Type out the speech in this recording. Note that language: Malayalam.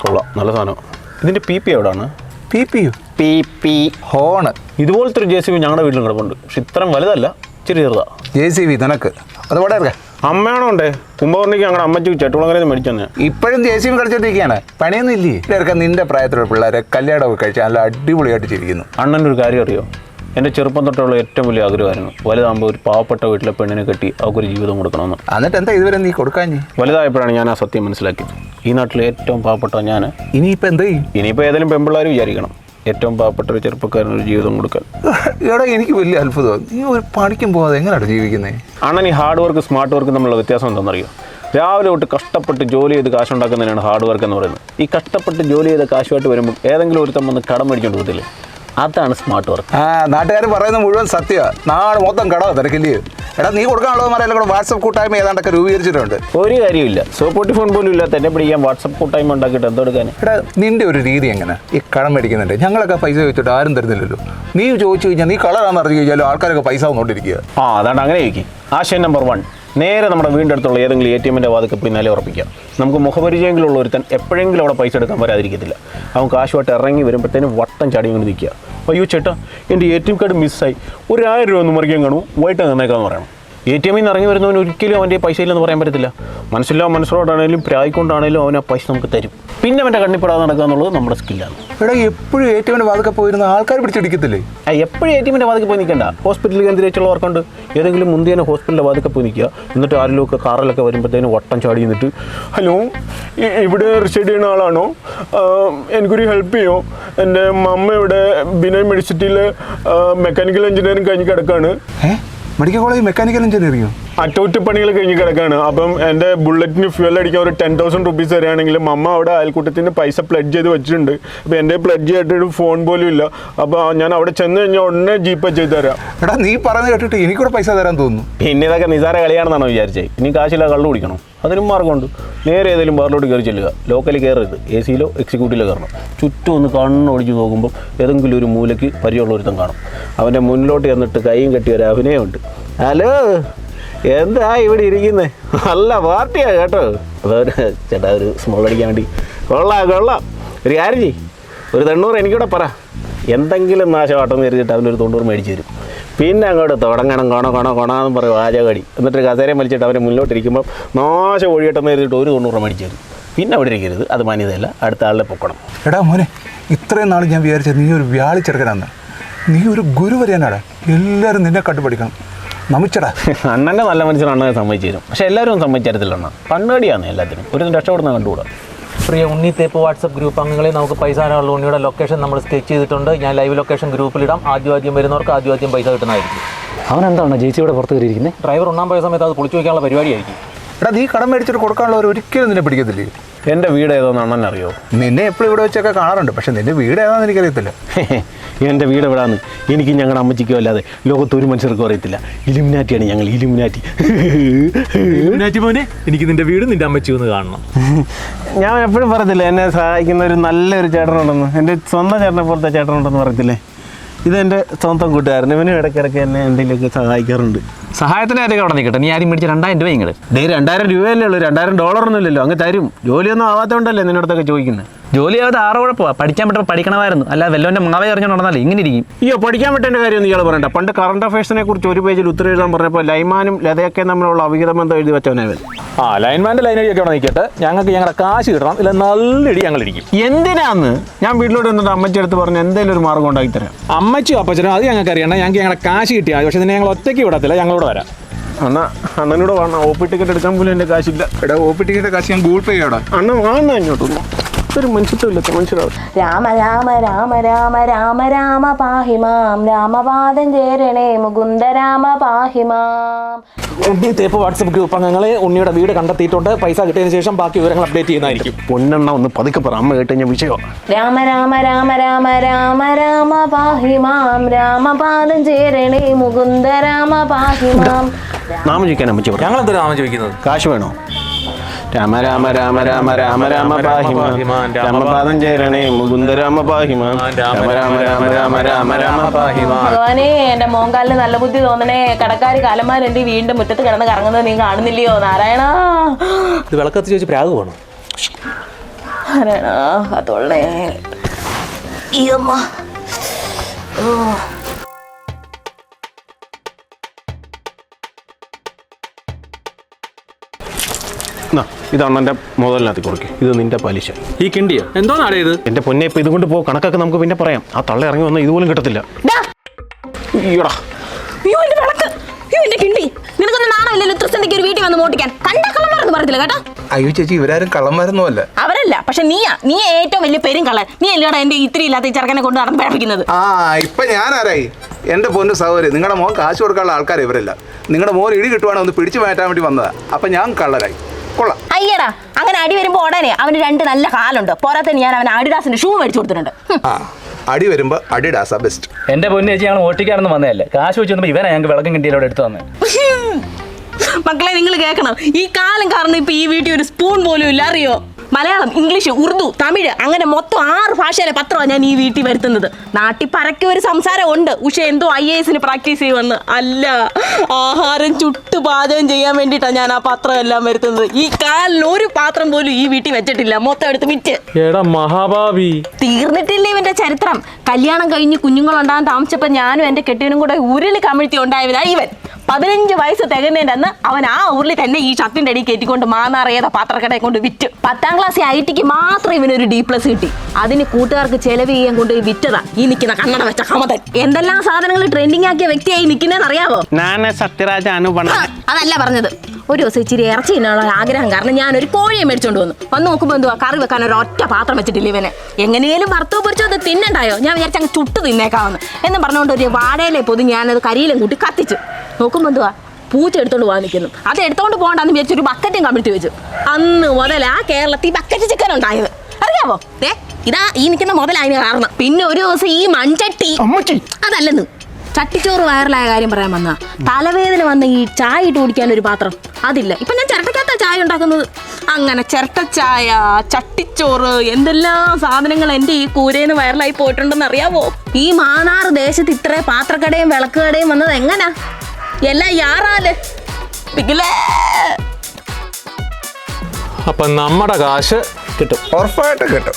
കൊള്ളാം. നല്ല സാധനം. ഇതിന്റെ പി പി എവിടെയാണ് P P U. P P horn. ഇതുപോലത്തെ ഒരു ജെ സി ബി ഞങ്ങളുടെ വീട്ടിലും കിടപ്പുണ്ട്. പക്ഷെ ഇത്രയും വലുതല്ല ഇച്ചിരി ചെറുതാ. ജെ സി ബി നിനക്ക്. അത് ഇവിടെ ഇറക്കാം അമ്മയാണോ ഉണ്ടേ കുംഭവർണിക്ക് ഞങ്ങളുടെ അമ്മച്ചു ചെട്ടുകുളങ്ങരയിൽ നിന്ന് മേടിച്ചു തന്നെ ഇപ്പോഴും ജെ സി ബി കളിച്ചോണ്ടിരിക്കുകയാണ് പണിയൊന്നും ഇല്ലേ? ഇറക്കാം നിന്റെ പ്രായത്തിലുള്ള പിള്ളേരെ കല്യാണമൊക്കെ കഴിച്ച് നല്ല അടിപൊളിയായിട്ട് ചിരിക്കുന്നു അണ്ണന്റെ ഒരു കാര്യം അറിയോ? എന്റെ ചെറുപ്പം തൊട്ടുള്ള ഏറ്റവും വലിയ ആഗ്രഹമായിരുന്നു. വലുതാകുമ്പോൾ ഒരു പാവപ്പെട്ട വീട്ടിലെ പെണ്ണിനെ കെട്ടി അവർക്കൊരു ജീവിതം കൊടുക്കണമെന്ന്. എന്നിട്ട് എന്താ ഇതുവരെ നീ കൊടുക്കാഞ്ഞ്? വലുതായപ്പോഴാണ് ഞാൻ ആ സത്യം മനസ്സിലാക്കിയത്. ഈ നാട്ടിലെ ഏറ്റവും പാവപ്പെട്ട ഞാൻ. ഇനിയിപ്പോൾ എന്ത് ചെയ്യും? ഇനിയിപ്പോൾ ഏതെങ്കിലും പെമ്പിള്ളാരും വിചാരിക്കണം. ഏറ്റവും പാവപ്പെട്ട ഒരു ചെറുപ്പക്കാരന് ഒരു ജീവിതം കൊടുക്കാൻ. എടാ എനിക്ക് വലിയ അത്ഭുതം നീ ഒരു പണിക്കും പോകാതെ എങ്ങനെയാണ് ജീവിക്കുന്നത് അണ്ണൻ ഈ ഹാർഡ് വർക്ക് സ്മാർട്ട് വർക്ക് തമ്മിലുള്ള വ്യത്യാസം എന്താണെന്നറിയോ? രാവിലെ തൊട്ട് കഷ്ടപ്പെട്ട് ജോലി ചെയ്ത് കാശുണ്ടാക്കുന്നതിനാണ് ഹാർഡ് വർക്ക് എന്ന് പറയുന്നത്. ഈ കഷ്ടപ്പെട്ട് ജോലി ചെയ്ത കാശുമായിട്ട് വരുമ്പോൾ ഏതെങ്കിലും ഒരുത്തം വന്ന് കടം മേടിച്ചുകൊണ്ട് പോകത്തില്ലേ? അതാണ് സ്മാർട്ട് വർക്ക് ആ നാട്ടുകാർ പറയുന്ന മുഴുവൻ സത്യമാണ് നാട് മൊത്തം കടവാ തിരക്കില്ലേ? എടാ നീ കൊടുക്കാനുള്ളവന്മാരെല്ലാം കൂടെ വാട്സപ്പ് കൂട്ടായ്മ ഏതാണ്ടൊക്കെ രൂപീകരിച്ചിട്ടുണ്ട്. ഒരു കാര്യമില്ല സോപ്പോട്ടി ഫോൺ പോലും ഇല്ലാത്ത എന്നെ പിടിക്കാൻ വാട്സപ്പ് കൂട്ടായ്മ ഉണ്ടാക്കിയിട്ട് എന്തെടുക്കാൻ എടാ നിന്റെ ഒരു രീതി എങ്ങനെ? ഈ കടം മേടിക്കുന്നുണ്ട്. ഞങ്ങളൊക്കെ പൈസ ചോദിച്ചിട്ട് ആരും തരുന്നില്ലല്ലോ. നീ ചോദിച്ചു കഴിഞ്ഞാൽ നീ കളറാണെന്ന് അറിഞ്ഞു കഴിഞ്ഞാലും ആൾക്കാരൊക്കെ പൈസ വന്നുകൊണ്ടിരിക്കുക ആ അതാണ് അങ്ങനെ ചോദിക്കും. ആശയം നമ്പർ വൺ നേരെ നമ്മുടെ വീണ്ടെടുത്തുള്ള ഏതെങ്കിലും എ ടി എമ്മിന്റെ വാതിക്ക് പോയി നില ഉറപ്പിക്കാം നമുക്ക് മുഖപരിചയങ്ങളുള്ള ഒരുത്തൻ എപ്പോഴെങ്കിലും അവിടെ പൈസ എടുക്കാൻ വരാതിരിക്കത്തില്ല. അവൻ കാശുമായിട്ട് ഇറങ്ങി വരുമ്പോഴത്തേനും വട്ടം ചാടി കൊണ്ട് നിൽക്കുക. അയ്യോ ചേട്ടാ എന്റെ എ ടി എം കാർഡ് മിസ്സായി ഒരായിരം രൂപ ഒന്ന് മറിക്കാൻ കാണും. വൈകിട്ട് തന്നേക്കാന്ന് പറയണം. എ ടി എമ്മിൽ നിന്ന് ഇറങ്ങി വരുന്നവൻ ഒരിക്കലും അവന്റെ പൈസ ഇല്ലെന്ന് പറയാൻ പറ്റത്തില്ല. മനസ്സിലോ മനസ്സിലോട്ടാണെങ്കിലും പ്രായിക്കൊണ്ടാണേലും അവൻ ആ പൈസ നമുക്ക് തരും. പിന്നെ അവന്റെ കണ്ണിപ്പെടാതെ നടക്കുക എന്നുള്ളത് നമ്മുടെ സ്കില്ലാണ് എടാ എപ്പോഴും എ ടി എമ്മിന്റെ വാതൊക്കെ പോയിരുന്ന ആൾക്കാർ പിടിച്ചെടുക്കത്തില്ലേ ആ, എപ്പോഴും എ ടി എമ്മിന്റെ വാതൊക്കെ പോയി നിൽക്കണ്ട. ഹോസ്പിറ്റലിൽ കേന്ദ്രീകരിച്ചുള്ളവർക്കുണ്ട് ഏതെങ്കിലും മുന്തിയനെ ഹോസ്പിറ്റലിൽ വാതൊക്കെ പോയി നിൽക്കുക. എന്നിട്ട് ആരിലൊക്കെ കാറിലൊക്കെ വരുമ്പോഴത്തേനും വട്ടം ചാടി നിന്നിട്ട് ഹലോ ഇവിടെ റിസൈഡ് ചെയ്യുന്ന ആളാണോ? എനിക്കൊരു ഹെൽപ്പ് ചെയ്യോ? എന്റെ മമ്മ ഇവിടെ ബിനോയ് മെഡിസിറ്റിയിൽ മെക്കാനിക്കൽ എഞ്ചിനീയറിംഗ് കഴിഞ്ഞ് കിടക്കാണ്. ഏ? മെഡിക്കൽ കോളേജ് മെക്കാനിക്കൽ എഞ്ചിനീയറിംഗോ അറ്റകുറ്റപ്പണികൾ കഴിഞ്ഞ് കിടക്കാണ്. അപ്പം എന്റെ ബുള്ളറ്റിന് ഫ്യൂൽ അടിക്കാൻ ഒരു ടെൻ തൗസൻഡ് റുപ്പീസ് തരികയാണെങ്കിലും അമ്മ അവിടെ അയൽക്കൂട്ടത്തിന് പൈസ പ്ലഡ്ജ് ചെയ്ത് വെച്ചിട്ടുണ്ട്. അപ്പോൾ എന്റെ പ്ലഡ്ജ് ചെയ്തിട്ട് ഫോൺ പോലും ഇല്ല. അപ്പോൾ ഞാൻ അവിടെ ചെന്ന് കഴിഞ്ഞാൽ ഉടനെ ജീപ്പേ ചെയ്ത് തരാം. എടാ നീ പറയുന്നത് കേട്ടിട്ട് എനിക്കൂടെ പൈസ തരാൻ തോന്നുന്നു. പിന്നെ ഇതൊക്കെ നിസാര കളിയാണെന്നാണ് വിചാരിച്ചത് ഇനി കാശില്ല കള്ളു കുടിക്കണം? അതിനും മാർഗമുണ്ട്. നേരെ ഏതെങ്കിലും ബാറിലോട്ട് കയറി ചെല്ലുക. ലോക്കലിൽ കയറരുത്. എ സിയിലോ എക്സിക്യൂട്ടീവിലോ കയറണം. ചുറ്റും ഒന്ന് കണ്ണൊടിച്ച് നോക്കുമ്പോൾ ഏതെങ്കിലും ഒരു മൂലയ്ക്ക് പരിചയമുള്ള ഒരുത്തം കാണും. അവന്റെ മുന്നിലോട്ട് ചെന്നിട്ട് കൈയും കെട്ടിയ ഒരു അഭിനയമുണ്ട്. ഹലോ? എന്താ ഇവിടെ ഇരിക്കുന്നത് നല്ല പാർട്ടിയാ കേട്ടോ. ഒരു ചേട്ടാ ഒരു സ്മോൾ അടിക്കാൻ വേണ്ടി. കൊള്ളാം കൊള്ളാം. ഒരു കാര്യം ചെയ് ഒരു തൊണ്ണൂറ് എനിക്കൂടെ പറ. എന്തെങ്കിലും നാശമാട്ടം കരുതിയിട്ട് അവനൊരു തൊണ്ണൂറ് മേടിച്ച് തരും. പിന്നെ അങ്ങോട്ട് തുടങ്ങണം കൊണ കൊണ കൊണാന്ന് പറയും വാചകടി എന്നിട്ട് കസേരയും വലിച്ചിട്ട് അവരെ മുന്നോട്ടിരിക്കുമ്പോൾ നാശം ഒഴിയട്ടെന്ന് കരുതിയിട്ട് ഒരു തൊണ്ണൂറ് മേടിച്ച് തരും. പിന്നെ അവിടെ ഇരിക്കരുത്. അത് മാന്യതയല്ല. അടുത്ത ആളിനെ പൊക്കണം. എടാ മോനെ ഇത്രയും നാൾ ഞാൻ വിചാരിച്ചത് നീ ഒരു വ്യാളിച്ചെടുക്കനാന്ന് നീ ഒരു ഗുരു വരെയാനാടാ എല്ലാവരും നിന്നെ കണ്ടുപിടിക്കണം നമിച്ചടാ അണ്ണന്റെ നല്ല മനുഷ്യൻ അണ്ണനെ സമ്മതിച്ചു തരും. പക്ഷെ എല്ലാവരും ഒന്നും സമ്മതിച്ചു തരത്തില്ല അണ്ണ. കണ്ണടിയാണ് എല്ലാത്തിനും. ഒരു രക്ഷപ്പെടുന്ന കണ്ടുകൂടാ. പ്രിയ ഉണ്ണി തേപ്പ് വാട്സപ്പ് ഗ്രൂപ്പ് അംഗങ്ങളെ നമുക്ക് പൈസ തരാനുള്ള ഉണ്ണിയുടെ ലൊക്കേഷൻ നമ്മൾ സ്കെച്ച് ചെയ്തിട്ടുണ്ട്. ഞാൻ ലൈവ് ലൊക്കേഷൻ ഗ്രൂപ്പിലിടാം ആദ്യം ആദ്യം വരുന്നവർക്ക് ആദ്യം ആദ്യം പൈസ കിട്ടുന്നതായിരിക്കും. അവൻ എന്താണ് ജയിച്ചിയുടെ പുറത്ത് കയറിയിരിക്കുന്നത് ഡ്രൈവർ ഉണ്ണാൻ പോയ സമയത്ത് അത് പൊളിച്ചു വയ്ക്കാനുള്ള പരിപാടിയായിരിക്കും. എടാ നീ കടം മേടിച്ചിട്ട് കൊടുക്കാനുള്ളവർ ഒരിക്കലും നിന്നെ പിടിക്കത്തില്ലേ? എന്റെ വീട് ഏതാണെന്ന് അണ്ണൻ അറിയോ? നിന്നെ എപ്പോഴും ഇവിടെ വെച്ചൊക്കെ കാണാറുണ്ട് പക്ഷെ നിന്റെ വീട് ഏതാണെന്ന് എനിക്കറിയത്തില്ല. എന്റെ വീട് എവിടാന്ന്? എനിക്ക് ഞങ്ങളുടെ അമ്മച്ചിക്കോ അല്ലാതെ ലോകത്ത് ഒരു മനുഷ്യർക്കും അറിയത്തില്ല. ഇലുമിനാറ്റിയാണ് ഞങ്ങൾ ഇലുമിനാറ്റി. മോനെ എനിക്ക് നിന്റെ വീട് നിന്റെ അമ്മച്ചി ഒന്ന് കാണണം. ഞാൻ എപ്പോഴും പറയത്തില്ല എന്നെ സഹായിക്കുന്ന ഒരു നല്ലൊരു ചേട്ടനുണ്ടെന്ന്. എന്റെ സ്വന്തം ചേട്ടനെ പോലത്തെ ചേട്ടനുണ്ടെന്ന് പറയത്തില്ലേ? ഇതെന്റെ സ്വന്തം കൂട്ടുകാരൻ. ഇവനും ഇടയ്ക്കിടയ്ക്ക് എന്നെ എന്തെങ്കിലുമൊക്കെ സഹായിക്കാറുണ്ട്. സഹായത്തിന് ആരൊക്കെ അവിടെ നിൽക്കട്ടെ? നീ ആദ്യം മേടിച്ച രണ്ടായിരം രൂപ ഇങ്ങോട്ട് ഡേ രണ്ടായിരം രൂപയല്ലേ ഉള്ളൂ. രണ്ടായിരം ഡോളറൊന്നും ഇല്ലല്ലോ അങ്ങ് തരും. ജോലിയൊന്നും ആവാത്തതുകൊണ്ടല്ലേ നിന്റെ അടുത്തൊക്കെ ചോദിക്കുന്നത് ജോലി ആവാതെ ആറ് കുഴപ്പമാണ് പഠിക്കാൻ പറ്റുമ്പോൾ പഠിക്കണമായിരുന്നു. അല്ല വല്ലവന്റെ മാവേ അറിഞ്ഞു നടന്നാലേ ഇങ്ങനെ ഇരിക്കും. അയ്യോ പഠിക്കാൻ പറ്റേണ്ട കാര്യമൊന്നും ഇയാൾ പറയണ്ട. പണ്ട് കറണ്ട് അഫയേഴ്സിനെ കുറിച്ച് ഒരു പേജിൽ ഉത്തരം എഴുതാൻ പറഞ്ഞപ്പോൾ ലൈമാനും ലതയൊക്കെ തമ്മിലുള്ള അവിഹിത ബന്ധം എഴുതി വെച്ചവനവൻ ആ ലൈൻമാന്റെ ലൈൻ അടിയൊക്കെ അവിടെ നിൽക്കട്ടെ. ഞങ്ങൾക്ക് ഞങ്ങളുടെ കാശ് കിട്ടണം. ഇല്ല നല്ലടി ഞങ്ങൾ ഇരിക്കും എന്തിനാന്ന്? ഞാൻ വീട്ടിലോട്ട് വന്നിട്ട് അമ്മച്ചി അടുത്ത് പറഞ്ഞ് എന്തെങ്കിലും ഒരു മാർഗം ഉണ്ടാക്കി തരാം. അമ്മച്ചി അപ്പച്ചനും അത് ഞങ്ങൾക്ക് അറിയണം ഞങ്ങൾക്ക് ഞങ്ങളുടെ കാശ് കിട്ടിയാൽ പക്ഷേ നിന്നെ ഞങ്ങൾ ഒറ്റയ്ക്ക് വിടത്തില്ല. ഞങ്ങളോട് വരാം. അണ്ണ അണ്ണനോട് വേണം ഒ പി ടിക്കറ്റ് എടുക്കാൻ പോലും എന്റെ കാശില്ല. എടാ ഒ പി ടിക്കറ്റ് കാശ് ഞാൻ ഗൂഗിൾ പേ ചെയ്യാടാ. അണ്ണ കാണണം ഇങ്ങോട്ടൊന്നും ഒരു മനുഷ്യത്വമില്ലാത്ത മനുഷ്യരാണ്. രാമ രാമ രാമ രാമ രാമ രാമ പാഹിമാം രാമപാദം ചേരണേ മുകുന്ദ രാമ പാഹിമാം ഉണ്ണി തേപ്പ് വാട്സപ്പ് ഗ്രൂപ്പ് അംഗങ്ങളെ ഉണ്ണിയുടെ വീട് കണ്ടെത്തിയിട്ടുണ്ട്. പൈസ കിട്ടിയതിനു ശേഷം ബാക്കി വിവരങ്ങൾ അപ്ഡേറ്റ് ചെയ്യുന്നതായിരിക്കും. പൊന്നെണ്ണ ഒന്ന് പതുക്കെ പറ അമ്മ കേട്ട് കഴിഞ്ഞ വിഷയോ? രാമ രാമ രാമ രാമ രാമ രാമ പാഹിമാം രാമപാദം ചേരണേ മുകുന്ദ രാമ പാഹിമാം നാമം ചോദിക്കാൻ അമ്മച്ചി ഞങ്ങൾ എന്തൊരു നാമം ചോദിക്കുന്നത്? കാശ് വേണോ? രാമ രാമ രാമ രാമ രാമ രാമ പാഹിമ രാമപാദം ചേരണേ മുകുന്ദ രാമ പാഹിമ രാമ രാമ രാമ രാമ രാമ രാമ പാഹിമ ഭഗവാനെ എന്റെ മോങ്കാലിന് നല്ല ബുദ്ധി തോന്നണേ. കടക്കാർ കാലന്മാരെന്തി വീണ്ടും മുറ്റത്ത് കിടന്ന് കറങ്ങുന്നത് നീ കാണുന്നില്ലയോ? നാരായണ. ഇത് വിളക്കത്ത് ചോദിച്ച് പ്രാഗ് പോകണം നാരായണ അതോളേ ഈ അമ്മ. ഓ. എന്നാ ഇതാണ് എന്റെ മുതലിനകത്ത് കൊടുക്കുക ഇത് നിന്റെ പലിശ. ഈ കിണ്ടിയ? എന്തോ ഇത്? എന്റെ പൊന്നെ ഇപ്പം ഇതുകൊണ്ട് പോ കണക്കൊക്കെ നമുക്ക് പിന്നെ പറയാം. ആ തള്ള ഇറങ്ങി വന്നാൽ ഇതുപോലും കിട്ടത്തില്ല. ഈടാ അയ്യോ എന്റെ വിളക്ക്. അയ്യോ എന്റെ കിണ്ടി. നിനക്കൊന്നും നാണമില്ലല്ലോ ത്രിസന്ധിക്ക് ഒരു വീട്ടിൽ വന്ന് മോട്ടിക്കാൻ കണ്ട കള്ളന്മാരെന്ന് പറഞ്ഞില്ല കേട്ടോ? അയ്യോ ചേച്ചി ഇവരാരും കള്ളന്മാരൊന്നുമല്ല അവരല്ല പക്ഷെ നീയാ. നീ ഏറ്റവും വലിയ പെരും കള്ളൻ നീ അല്ലടാ എന്റെ ഇത്തിരി ഇല്ലാത്ത ഈ ചെറുക്കനെ കൊണ്ട് നടന്ന് പേടിപ്പിക്കുന്നത് ആ ഇപ്പൊ ഞാൻ ആരായി എന്റെ പൊന്നു സഹോദരി നിങ്ങളുടെ മോൻ കാശ് കൊടുക്കാനുള്ള ആൾക്കാർ ഇവരല്ല. നിങ്ങളുടെ മോൻ ഇടി കിട്ടുവാണെങ്കിൽ ഒന്ന് പിടിച്ചു മാറ്റാൻ വേണ്ടി വന്നതാ. അപ്പൊ ഞാൻ കള്ളരായി കൊള്ളാം. അയ്യടാ അങ്ങനെ അടി വരുമ്പോ ഉടനെ അവന് രണ്ട് നല്ല കാലുണ്ട്. പോരാത്തന് ഞാൻ അവൻ അഡിഡാസിന്റെ ഷൂ മേടിച്ചു കൊടുത്തിട്ടുണ്ട്. ആ അടി വരുമ്പോ അടിദാസ ബെസ്റ്റ് എന്റെ പൊന്നു ചേച്ചി ഞങ്ങൾ ഓട്ടിക്കാരൊന്നും വന്നതല്ലേ? കാശ് വെച്ച് വന്നപ്പോ ഇവനാ ഞങ്ങൾക്ക് വിളക്കം കിണ്ടിയിലൂടെ എടുത്തു തന്നെ മക്കളെ നിങ്ങൾ കേൾക്കണം. ഈ കാലം കാരണം ഇപ്പൊ ഈ വീട്ടിൽ ഒരു സ്പൂൺ പോലും ഇല്ല അറിയോ? മലയാളം ഇംഗ്ലീഷ് ഉറുദു തമിഴ് അങ്ങനെ മൊത്തം ആറ് ഭാഷയിലെ പത്രമാണ് ഞാൻ ഈ വീട്ടിൽ വരുത്തുന്നത്. നാട്ടിൽ പരക്കെ ഒരു സംസാരം ഉണ്ട്. ഉഷ എന്തോ ഐ എ എസിന് പ്രാക്ടീസ് ചെയ്യുമെന്ന്. അല്ല ആഹാരം ചുട്ട് പാചകം ചെയ്യാൻ വേണ്ടിയിട്ടാണ് ഞാൻ ആ പത്രം എല്ലാം വരുത്തുന്നത്. ഈ കാലിൽ ഒരു പാത്രം പോലും ഈ വീട്ടിൽ വെച്ചിട്ടില്ല. മൊത്തം എടുത്ത് വിറ്റ്. എടാ മഹാഭാവി. തീർന്നിട്ടില്ല ഇവന്റെ ചരിത്രം? കല്യാണം കഴിഞ്ഞ് കുഞ്ഞുങ്ങളുണ്ടാകാൻ താമസിച്ചപ്പോൾ ഞാനും എന്റെ കെട്ടിയനും കൂടെ ഉരുളി കമിഴ്ത്തി ഉണ്ടായവനാ ഇവൻ. പതിനഞ്ച് വയസ്സ് തികഞ്ഞതിന്റെ അന്ന് അവൻ ആ ഊരിൽ തന്നെ ഈ ഷർട്ടിന്റെ അടി കയറ്റിക്കൊണ്ട് മാനാറേത പാത്രക്കടയെ കൊണ്ട് വിറ്റ്. പത്താം ക്ലാസ് ഐ ടിക്ക് മാത്രം ഇവനൊരു ഡി പ്ലസ് കിട്ടി. അതിന് കൂട്ടുകാർക്ക് ചെലവ് ചെയ്യാൻ കൊണ്ട് വിറ്റതാ. ഈ നിൽക്കുന്ന കണ്ണട വെച്ച കമതൻ. എന്തെല്ലാം സാധനങ്ങൾ ട്രെൻഡിങ് ആക്കിയ വ്യക്തിയായി നിൽക്കുന്നതെന്ന് അറിയാവോ? അതല്ല പറഞ്ഞത്. ഒരു ദിവസം ഇച്ചിരി ഇറച്ചി തിന്നാനുള്ള ആഗ്രഹം. കാരണം ഞാൻ ഒരു കോഴിയെ മേടിച്ചോണ്ട് വന്നു. വന്ന് നോക്കുമ്പോൾ എന്തുവാ? കറി വെക്കാൻ ഒരു ഒറ്റ പാത്രം വെച്ചിട്ടില്ല ഇവനെ. എങ്ങനെയും വറുത്തോ പൊരിച്ചോ അത് തിന്നണ്ടായോ? ഞാൻ വിചാരിച്ച അങ്ങ് ചുട്ട് തിന്നേക്കാമെന്ന്. എന്ന് പറഞ്ഞുകൊണ്ട് ഒരു വാഴയിലെ പൊതി ഞാനത് കരിയിലും കൂട്ടി കത്തിച്ചു. നോക്കുമ്പോൾ എന്തുവാ? പൂച്ച എടുത്തോണ്ട് പോകാൻ നിൽക്കുന്നു അത് എടുത്തോണ്ട് പോകണ്ടെന്ന് വിചാരിച്ചു ഒരു ബക്കറ്റും കമിഴ്ത്തി വെച്ചു. അന്ന് മുതൽ ആ കേരളത്തിൽ ബക്കറ്റ് ചിക്കൻ ഉണ്ടായത്. അറിയാവോ? ഏ ഇതാ ഈ നിൽക്കുന്ന മുതലായതിന് കാരണം. പിന്നെ ഒരു ദിവസം ഈ മൺചട്ടി അതല്ലെന്ന്. ചട്ടിച്ചോറ് വൈറലായ കാര്യം പറയാൻ വന്ന തലവേദന വന്ന ഈ ചായ ഇട്ട് കുടിക്കാൻ ഒരു പാത്രം. അതില്ല. ഇപ്പൊ ഞാൻ ചിരട്ടക്കകത്ത ചായ ഉണ്ടാക്കുന്നത്. അങ്ങനെ ചിരട്ട ചായ ചട്ടിച്ചോറ് എന്തെല്ലാം സാധനങ്ങൾ എന്റെ ഈ കൂരേന്ന് വൈറലായി പോയിട്ടുണ്ടെന്ന് അറിയാവോ? ഈ മാനാറ് ദേശത്ത് ഇത്ര പാത്രക്കടയും വിളക്കുകടയും വന്നത് എങ്ങനാ? എല്ലാം യാറാൽ പിക്കിലേ അപ്പൊ നമ്മുടെ കാശ് കിട്ടും. ഉറപ്പായിട്ട് കിട്ടും.